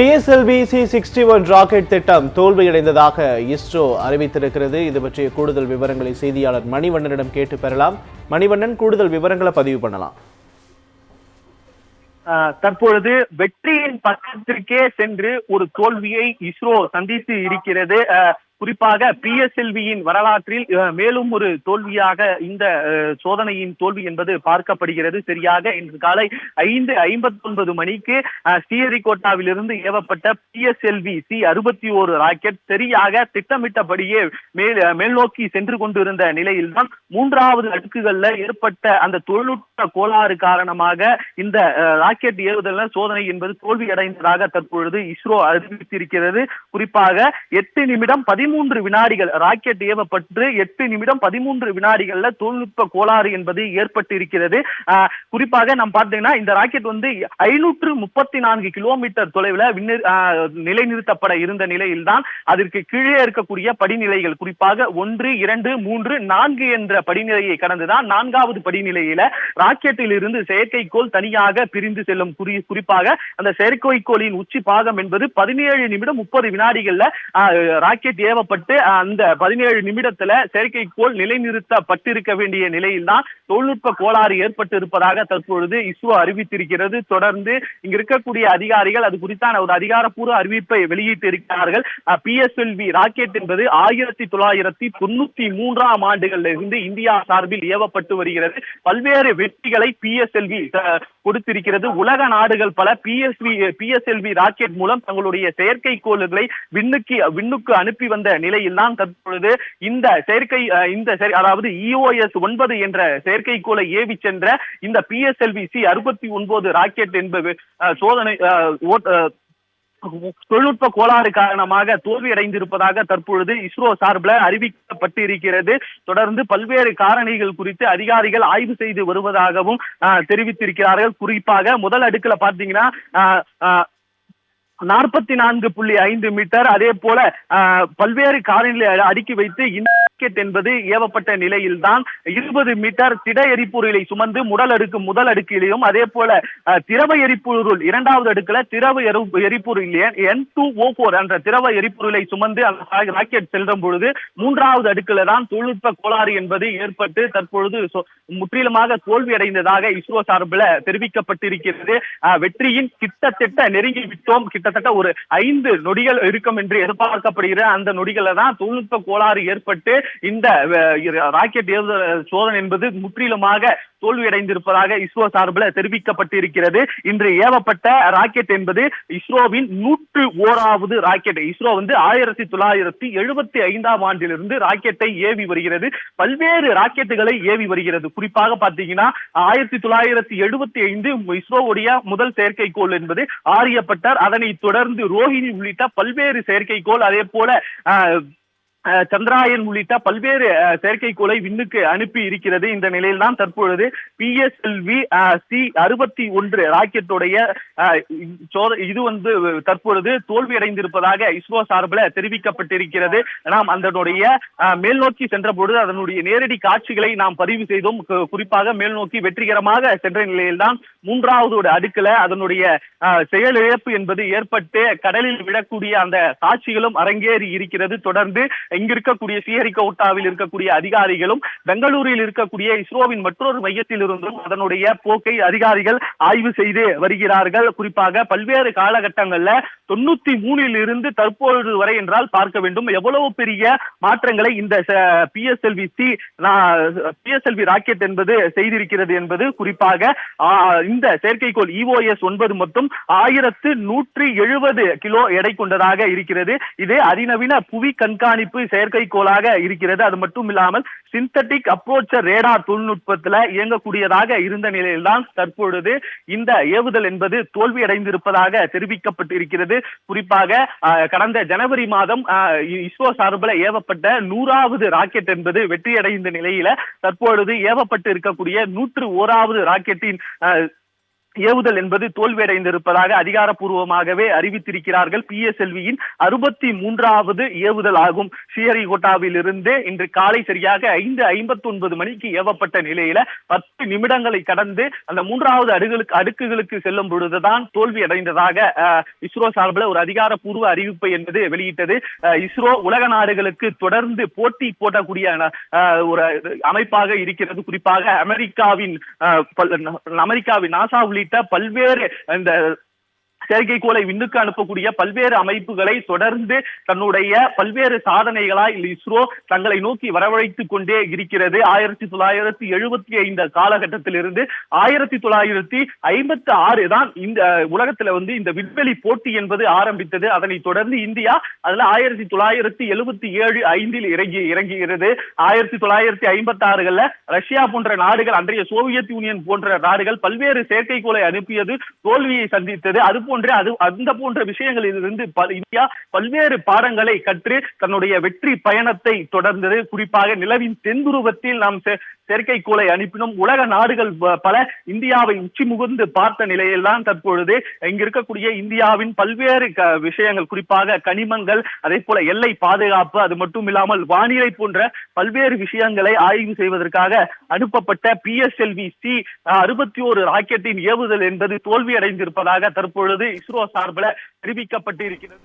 PSLV C sixty one rocket திட்டம் தோல்வியடைந்ததாக இஸ்ரோ அறிவித்திருக்கிறது. இது பற்றிய கூடுதல் விவரங்களை செய்தியாளர் மணிவண்ணனிடம் கேட்டு பெறலாம். மணிவண்ணன் கூடுதல் விவரங்களை பதிவு பண்ணலாம். ஆஹ் தற்பொழுது வெற்றியின் பக்கத்திற்கே சென்று ஒரு தோல்வியை இஸ்ரோ சந்தித்து இருக்கிறது. குறிப்பாக பிஎஸ்எல்வியின் வரலாற்றில் மேலும் ஒரு தோல்வியாக இந்த சோதனையின் தோல்வி என்பது பார்க்கப்படுகிறது. சரியாக இன்று காலை ஐந்து ஐம்பத்தி ஒன்பது மணிக்கு ஸ்ரீஹரிகோட்டாவிலிருந்து ஏவப்பட்ட பிஎஸ்எல்வி சி அறுபத்தி ஓரு ராக்கெட் சரியாக திட்டமிட்டபடியே மேல் மேல்நோக்கி சென்று கொண்டிருந்த நிலையில்தான் மூன்றாவது அடுக்குகள்ல ஏற்பட்ட அந்த தொழில்நுட்ப கோளாறு காரணமாக இந்த ராக்கெட் ஏவுதல் சோதனை என்பது தோல்வி அடைந்ததாக தற்பொழுது இஸ்ரோ அறிவித்திருக்கிறது. குறிப்பாக எட்டு நிமிடம் பதிமூன்று வினாடிகள் ராக்கெட் ஏவப்பட்டு எட்டு நிமிடம் பதிமூன்று வினாடிகள்ல தொழில்நுட்ப கோளாறு என்பது ஏற்பட்டு இருக்கிறது குறிப்பாக நாம் பார்த்தீங்கன்னா இந்த ராக்கெட் வந்து ஐநூற்று முப்பத்தி நான்கு கிலோமீட்டர் தொலைவில் நிலைநிறுத்தப்பட இருந்த நிலையில்தான் அதற்கு கீழே இருக்கக்கூடிய படிநிலைகள் குறிப்பாக ஒன்று இரண்டு மூன்று நான்கு என்ற படிநிலையை கடந்துதான் நான்காவது படிநிலையில ராக்கெட்டில் இருந்து செயற்கைக்கோள் தனியாக பிரிந்து செல்லும். குறி குறிப்பாக அந்த செயற்கைக்கோளின் உச்சி பாகம் என்பது பதினேழு நிமிடம் முப்பது வினாடிகள்ல ராக்கெட் ஏவ ஏவப்பட்டு அந்த பதினேழு நிமிடத்துல செயற்கைக்கோள் நிலைநிறுத்தப்பட்டிருக்க வேண்டிய நிலையில்தான் தொழில்நுட்ப கோளாறு ஏற்பட்டு இருப்பதாக தற்பொழுது இஸ்ரோ அறிவித்திருக்கிறது. தொடர்ந்து இங்க இருக்கக்கூடிய அதிகாரிகள் அது குறித்தான ஒரு அதிகாரப்பூர்வ அறிவிப்பை வெளியிட்டு இருக்கிறார்கள் பிஎஸ்எல்வி ராக்கெட் என்பது ஆயிரத்தி தொள்ளாயிரத்தி தொண்ணூத்தி மூன்றாம் ஆண்டுகளில் இருந்து இந்தியா சார்பில் ஏவப்பட்டு வருகிறது. பல்வேறு வெற்றிகளை பிஎஸ்எல்வி கொடுத்திருக்கிறது. உலக நாடுகள் பல பிஎஸ்வி பிஎஸ்எல்வி ராக்கெட் மூலம் தங்களுடைய செயற்கைக்கோள்களை விண்ணுக்கு விண்ணுக்கு அனுப்பி வந்த நிலையில்தான் தற்பொழுது இந்த செயற்கை இந்த அதாவது இஓஎஸ் ஒன்பது என்ற செயற்கைக்கோளை ஏவி சென்ற இந்த பிஎஸ்எல்வி சி அறுபத்தி ஒன்பது ராக்கெட் என்பது சோதனை அஹ், தொழில்நுட்ப கோளாறு காரணமாக தோல்வி அடைந்திருப்பதாக தற்பொழுது இஸ்ரோ சார்பில் அறிவிக்கப்பட்டு இருக்கிறது தொடர்ந்து பல்வேறு காரணிகள் குறித்து அதிகாரிகள் ஆய்வு செய்து வருவதாகவும் ஆஹ், தெரிவித்திருக்கிறார்கள். குறிப்பாக முதல் அடுக்குல பாத்தீங்கன்னா ஆஹ், ஆஹ், நாற்பத்தி நான்கு புள்ளி ஐந்து மீட்டர். அதே போல ஆஹ், பல்வேறு காரணிகளை அடுக்கி வைத்து இந்த ராக்கெட் என்பது ஏவப்பட்ட நிலையில்தான். இருபது மீட்டர் திட எரிபொருளை சுமந்து முதல் அடுக்கு முதல் அடுக்கிலையும் அதே போல திரவ எரிபொருள் இரண்டாவது அடுக்குல திரவ எரிபொருள் என் டூ ஓ போர் என்ற திரவ எரிபொருளை சுமந்து அந்த ராக்கெட் செல்லும் பொழுது மூன்றாவது அடுக்குல தான் தொழில்நுட்ப கோளாறு என்பது ஏற்பட்டு தற்பொழுது முற்றிலுமாக தோல்வி அடைந்ததாக இஸ்ரோ சார்பில் தெரிவிக்கப்பட்டிருக்கிறது. வெற்றியின் கிட்டத்தட்ட நெருங்கி விட்டோம். கிட்டத்தட்ட ஒரு ஐந்து நொடிகள் இருக்கும் என்று எதிர்பார்க்கப்படுகிற அந்த நொடிகளை தான் தொழில்நுட்ப கோளாறு ஏற்பட்டு இந்த ராக்கெட் ஏவுதல் சோதனை என்பது முற்றிலுமாக தோல்வியடைந்திருப்பதாக இஸ்ரோ சார்பில் தெரிவிக்கப்பட்டிருக்கிறது. இன்று ஏவப்பட்ட ராக்கெட் என்பது இஸ்ரோவின் நூற்று ஓராவது ராக்கெட். இஸ்ரோ வந்து ஆயிரத்தி தொள்ளாயிரத்தி எழுபத்தி ஐந்தாம் ஆண்டிலிருந்து ராக்கெட்டை ஏவி வருகிறது. பல்வேறு ராக்கெட்டுகளை ஏவி வருகிறது. குறிப்பாக பாத்தீங்கன்னா ஆயிரத்தி தொள்ளாயிரத்தி எழுபத்தி ஐந்து இஸ்ரோவுடைய முதல் செயற்கைக்கோள் என்பது ஆரியப்பட்டார் அதனை தொடர்ந்து ரோஹிணி உள்ளிட்ட பல்வேறு செயற்கைக்கோள் அதே போல அஹ் சந்திராயன் உள்ளிட்ட பல்வேறு செயற்கைக்கோளை விண்ணுக்கு அனுப்பி இருக்கிறது. இந்த நிலையில் தான் தற்பொழுது பிஎஸ்எல்வி சி அறுபத்தி ஒன்று ராக்கெட்டுடைய சோத- இது வந்து தற்பொழுது தோல்வி அடைந்திருப்பதாக இஸ்ரோ சார்பில் தெரிவிக்கப்பட்டிருக்கிறது. நாம் அதனுடைய அஹ், மேல் நோக்கி சென்ற பொழுது அதனுடைய நேரடி காட்சிகளை நாம் பதிவு செய்தோம். குறிப்பாக மேல் நோக்கி வெற்றிகரமாக சென்ற நிலையில்தான் மூன்றாவது ஒரு அதனுடைய அஹ், செயலிழப்பு என்பது ஏற்பட்டு கடலில் விடக்கூடிய அந்த காட்சிகளும் அரங்கேறி இருக்கிறது. தொடர்ந்து இங்க இருக்கக்கூடிய ஸ்ரீஹரிகோட்டாவில் இருக்கக்கூடிய அதிகாரிகளும் பெங்களூரில் இருக்கக்கூடிய இஸ்ரோவின் மற்றொரு மையத்தில் இருந்தும் அதனுடைய போக்கை அதிகாரிகள் ஆய்வு செய்து வருகிறார்கள். குறிப்பாக பல்வேறு காலகட்டங்கள்ல தொண்ணூத்தி மூணில் இருந்து தற்போது வரை என்றால் பார்க்க வேண்டும். எவ்வளவு பெரிய மாற்றங்களை இந்த பிஎஸ்எல்வி சி பிஎஸ்எல்வி ராக்கெட் என்பது செய்திருக்கிறது என்பது குறிப்பாக இந்த செயற்கைக்கோள் இஓஎஸ் ஒன்பது மற்றும் ஆயிரத்து நூற்றி எழுபது கிலோ எடை கொண்டதாக இருக்கிறது. இது அதிநவீன புவி கண்காணிப்பு செயற்கைக்கோளாக இருக்கிறது. அது மட்டும் இல்லாமல் சிந்தட்டிக் அப்ரோச்சர் ரேடார் தொழில்நுட்பத்துல இயங்கக்கூடியதாக இருந்த நிலையில்தான் தற்பொழுது இந்த ஏவுதல் என்பது தோல்வி அடைந்திருப்பதாக தெரிவிக்கப்பட்டிருக்கிறது. குறிப்பாக கடந்த ஜனவரி மாதம் இஸ்ரோ சார்பில் ஏவப்பட்ட நூறாவது ராக்கெட் என்பது வெற்றியடைந்த நிலையில தற்பொழுது ஏவப்பட்டு இருக்கக்கூடிய நூற்று ஓராவது ராக்கெட்டின் ஏவுதல் என்பது தோல்வியடைந்திருப்பதாக அதிகாரப்பூர்வமாகவே அறிவித்திருக்கிறார்கள். பி. எஸ். எல்வியின் அறுபத்தி மூன்றாவது ஏவுதல் ஆகும். ஸ்ரீஹரிகோட்டாவில் இருந்து இன்று காலை சரியாக ஐந்து ஐம்பத்தி ஒன்பது மணிக்கு ஏவப்பட்ட நிலையில பத்து நிமிடங்களை கடந்து அந்த மூன்றாவது அடுகளுக்கு அடுக்குகளுக்கு செல்லும் பொழுதுதான் தோல்வி அடைந்ததாக இஸ்ரோ சார்பில் ஒரு அதிகாரப்பூர்வ அறிவிப்பை என்பது வெளியிட்டது. இஸ்ரோ உலக நாடுகளுக்கு தொடர்ந்து போட்டி போடக்கூடிய ஒரு அமைப்பாக இருக்கிறது. குறிப்பாக அமெரிக்காவின் அமெரிக்காவின் நாசா உள்ளிட்ட பல்வேறு இந்த செயற்கைக்கோளை விண்ணுக்கு அனுப்பக்கூடிய பல்வேறு அமைப்புகளை தொடர்ந்து தன்னுடைய பல்வேறு சாதனைகளாய் இஸ்ரோ தங்களை நோக்கி வரவழைத்துக் கொண்டே இருக்கிறது. ஆயிரத்தி தொள்ளாயிரத்தி எழுபத்தி ஐந்து காலகட்டத்திலிருந்து ஆயிரத்தி தொள்ளாயிரத்தி ஐம்பத்தி ஆறு தான் இந்த உலகத்துல வந்து இந்த விண்வெளி போட்டி என்பது ஆரம்பித்தது. அதனை தொடர்ந்து இந்தியா அதுல ஆயிரத்தி தொள்ளாயிரத்தி எழுபத்தி ஏழு ஐந்தில் இறங்கி இறங்குகிறது. ஆயிரத்தி தொள்ளாயிரத்தி ஐம்பத்தி ஆறுகள்ல ரஷ்யா போன்ற நாடுகள் அன்றைய சோவியத் யூனியன் போன்ற நாடுகள் பல்வேறு செயற்கைக்கோளை அனுப்பியது தோல்வியை சந்தித்தது. அது போன்ற அது அந்த போன்ற விஷயங்களிலிருந்து பல- இந்தியா பல்வேறு பாடங்களை கற்று தன்னுடைய வெற்றி பயணத்தை தொடர்ந்தது. குறிப்பாக நிலவின் தென்துருவத்தில் நாம் செ- செயற்கைக்கோளை அனுப்பினோம் உலக நாடுகள் பல இந்தியாவை உச்சி முகுந்து பார்த்த நிலையில்தான் தற்பொழுது இங்க இருக்கக்கூடிய இந்தியாவின் பல்வேறு விஷயங்கள் குறிப்பாக கனிமங்கள் அதே போல எல்லை பாதுகாப்பு அது மட்டும் இல்லாமல் வானிலை போன்ற பல்வேறு விஷயங்களை ஆய்வு செய்வதற்காக அனுப்பப்பட்ட பி எஸ் எல்வி சி அறுபத்தி ஒரு ராக்கெட்டின் ஏவுதல் என்பது தோல்வி அடைந்திருப்பதாக தற்பொழுது இஸ்ரோ சார்பில் தெரிவிக்கப்பட்டு இருக்கிறது